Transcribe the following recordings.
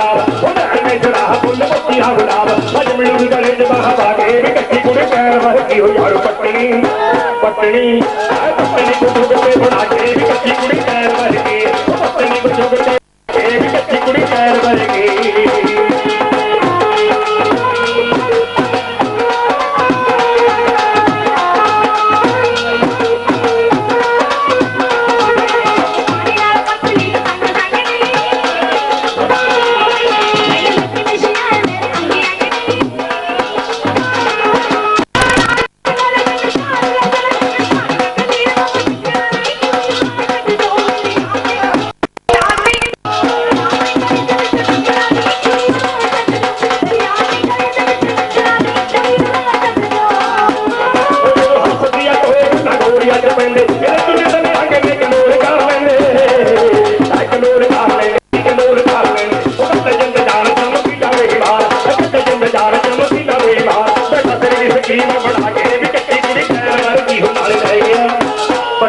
ਹੁਣ ਐਵੇਂ ਜੜਾ ਫੁੱਲ ਮੋਤੀਆਂ ਗੁਲਾਬ ਅੱਜ ਮਿਲੂ ਗਲੇ ਚ ਬਹਾਵਾ ਕੇ ਵੀ ਕੱਚੀ ਕੁੜੇ ਪੈਰ ਵਰਗੀ ਹੋ ਯਾਰ ਪੱਟਣੀ ਪੱਟਣੀ ਐ ਪੱਟਣੀ ਕੁੱਟੂ ਕੇ ਬਣਾ ਕੇ ਵੀ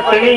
பணி